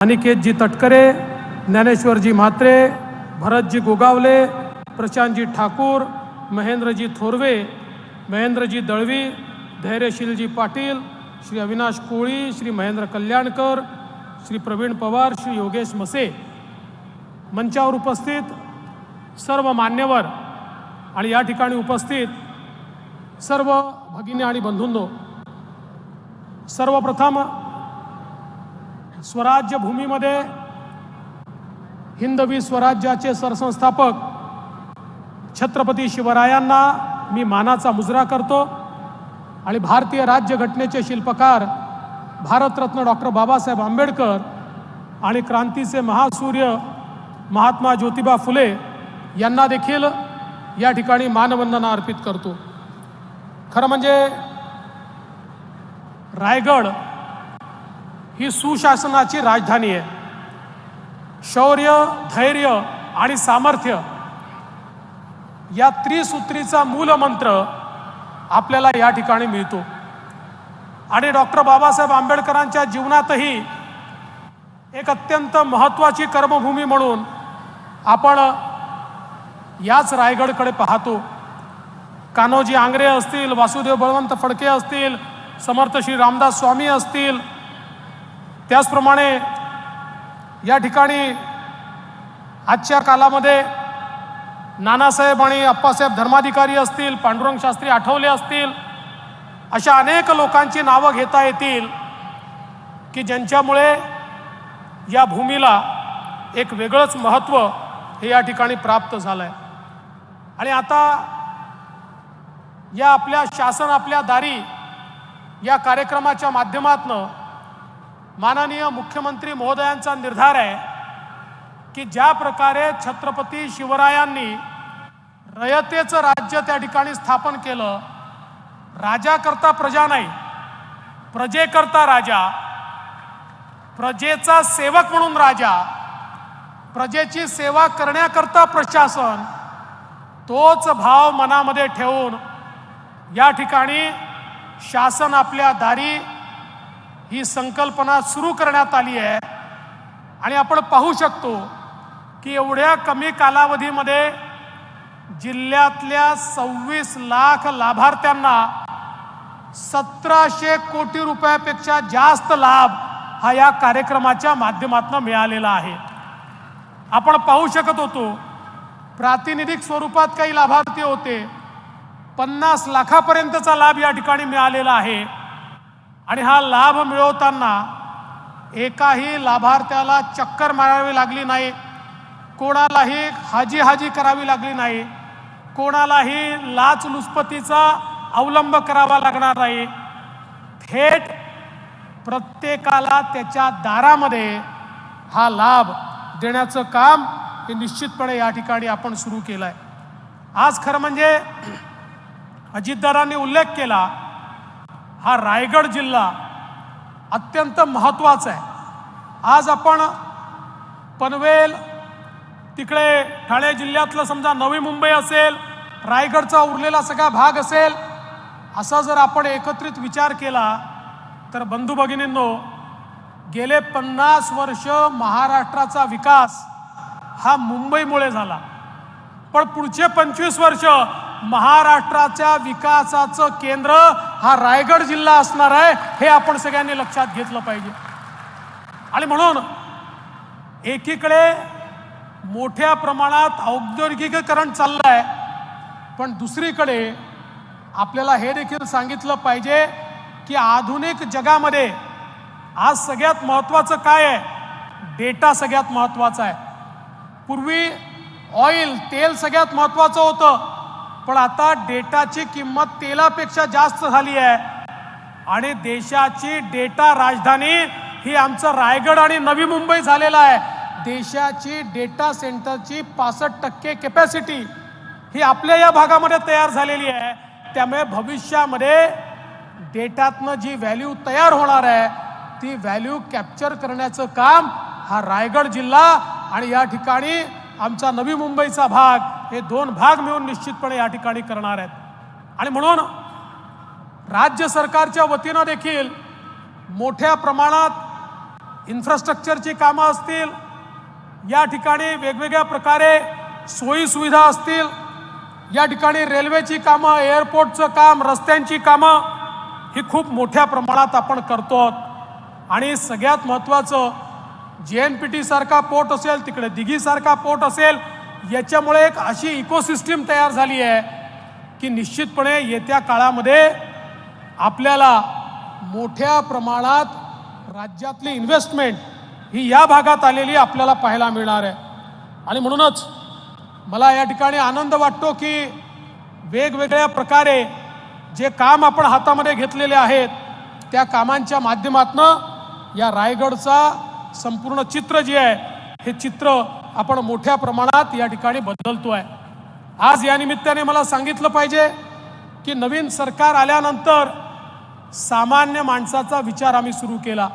अनिकेतजी तटकरे ज्ञानेश्वरजी म्हात्रे भरतजी गोगावले प्रशांतजी ठाकूर महेंद्रजी थोरवे महेंद्रजी दळवी धैर्यशीलजी पाटील श्री अविनाश कोळी श्री महेंद्र कल्याणकर श्री प्रवीण पवार श्री योगेश मसे. मंचावर उपस्थित सर्व मान्यवर आणि या ठिकाणी उपस्थित सर्व भगिनी आणि बंधूंनो सर्वप्रथम स्वराज्य भूमीमध्ये हिंदवी स्वराज्याचे सरसंस्थापक छत्रपती शिवरायांना मी मानाचा मुजरा करतो आणि भारतीय राज्यघटनेचे शिल्पकार भारतरत्न डॉक्टर बाबासाहेब आंबेडकर आणि क्रांतीचे महासूर्य महात्मा ज्योतिबा फुले यांना देखील या ठिकाणी मानवंदना अर्पित करतो. खरं म्हणजे रायगड ही सुशासनाची राजधानी आहे. शौर्य धैर्य आणि सामर्थ्य या त्रिसूत्रीचा मूलमंत्र आपल्याला या ठिकाणी मिळतो. आणि डॉक्टर बाबासाहेब आंबेडकरांच्या जीवनातही एक अत्यंत महत्त्वाची कर्मभूमी म्हणून आपण याच रायगडकडे पाहतो. कान्होजी आंग्रे असतील वासुदेव बळवंत फडके असतील समर्थ श्री रामदास स्वामी असतील त्याचप्रमाणे या ठिकाणी आजच्या कालामध्ये नानासाहेब आणि अप्पासाहेब धर्माधिकारी असतील पांडुरंग शास्त्री आठवले असतील अशा अनेक लोकांची नावं घेता येतील की ज्यांच्यामुळे या भूमीला एक वेगळंच महत्त्व हे या ठिकाणी प्राप्त झालं आहे आणि आता या आपल्या शासन आपल्या दारी या कार्यक्रमाच्या माध्यमातनं माननीय मुख्यमंत्री महोदयांचा निर्धार आहे की ज्या प्रकारे छत्रपती शिवरायांनी रयतेचं राज्य त्या ठिकाणी स्थापन केलं राजाकरता प्रजा नाही प्रजेकरता राजा प्रजेचा सेवक म्हणून राजा प्रजेची सेवा करण्याकरता प्रशासन तोच भाव मनामध्ये ठेवून या ठिकाणी शासन आपल्या दारी ही संकल्पना सुरू करण्यात आली आहे. आणि आपण पाहू शकतो की एवढ्या कमी कालावधीमध्ये जिल्ह्यातल्या सव्वीस लाख लाभार्थ्यांना सतराशे कोटी रुपयापेक्षा जास्त लाभ हा या कार्यक्रमाच्या माध्यमातून मिळालेला आहे. आपण पाहू शकत होतो प्रातिनिधिक स्वरूपात काही लाभार्थी होते. पन्नास लाखापर्यंतचा लाभ या ठिकाणी मिळालेला आहे. आणि हा लाभ मिळवताना एकाही लाभार्थ्याला चक्कर मारावी लागली नाही कोणालाही हाजी हाजी करावी लागली नाही कोणालाही लाचलुचपतीचा अवलंब करावा लागणार नाही. थेट प्रत्येकाला त्याच्या दारामध्ये हा लाभ देण्याचं काम हे निश्चितपणे या ठिकाणी आपण सुरू केलं आहे आज खरं म्हणजे अजितदारांनी उल्लेख केला हा रायगड जिल्हा अत्यंत महत्त्वाचा आहे. आज आपण पनवेल तिकडे ठाणे जिल्ह्यातलं समजा नवी मुंबई असेल रायगडचा उरलेला सगळा भाग असेल असा जर आपण एकत्रित विचार केला तर बंधू भगिनींनो गेले पन्नास वर्ष महाराष्ट्राचा विकास हा मुंबईमुळे झाला. पण पुढचे पंचवीस वर्ष महाराष्ट्राच्या विकासाचं केंद्र हा रायगड जिल्हा असणार आहे हे आपण सगळ्यांनी लक्षात घेतलं पाहिजे. आणि म्हणून एकीकडे मोठ्या प्रमाणात औद्योगिकीकरण चाललं आहे पण दुसरीकडे आपल्याला हे देखील सांगितलं पाहिजे की आधुनिक जगामध्ये आज सगळ्यात महत्त्वाचं काय आहे? डेटा सगळ्यात महत्त्वाचा आहे. पूर्वी ऑइल तेल सगळ्यात महत्त्वाचं होतं. पण आता डेटाची किंमत तेलापेक्षा जास्त झाली आहे. आणि देशाची डेटा राजधानी ही आमचं रायगड आणि नवी मुंबई झालेलं आहे. देशाची डेटा सेंटरची पासष्ट टक्के कॅपॅसिटी ही आपल्या या भागामध्ये तयार झालेली आहे. त्यामुळे भविष्यामध्ये डेटातनं जी व्हॅल्यू तयार होणार आहे ती व्हॅल्यू कॅप्चर करण्याचं काम हा रायगड जिल्हा आणि या ठिकाणी आमचा नवी मुंबईचा भाग हे दोन भाग मिळून निश्चितपणे या ठिकाणी करणार आहेत. आणि म्हणून राज्य सरकारच्या वतीनं देखील मोठ्या प्रमाणात इन्फ्रास्ट्रक्चरची कामं असतील या ठिकाणी वेगवेगळ्या प्रकारे सोयीसुविधा असतील या ठिकाणी रेल्वेची कामं एअरपोर्टचं काम रस्त्यांची कामं ही खूप मोठ्या प्रमाणात आपण करतो आहोत आणि सगळ्यात महत्त्वाचं जे एन पी टीसारखा पोर्ट असेल तिकडे दिघीसारखा पोर्ट असेल याच्यामुळे एक अशी इकोसिस्टीम तयार झाली आहे की निश्चितपणे येत्या काळामध्ये आपल्याला मोठ्या प्रमाणात राज्यातली इन्व्हेस्टमेंट ही या भागात आलेली आपल्याला पाहायला मिळणार आहे. आणि म्हणूनच मला या ठिकाणी आनंद वाटतो की वेगवेगळ्या प्रकारे जे काम आपण हातामध्ये घेतलेले आहेत त्या कामांच्या माध्यमातनं या रायगडचा संपूर्ण चित्र जे आहे हे चित्र आपण मोठ्या प्रमाणात या ठिकाणी बदलतो आहे आज या निमित्ताने मला सांगितलं पाहिजे की नवीन सरकार आल्यानंतर सामान्य माणसाचा विचार आम्ही सुरू केला.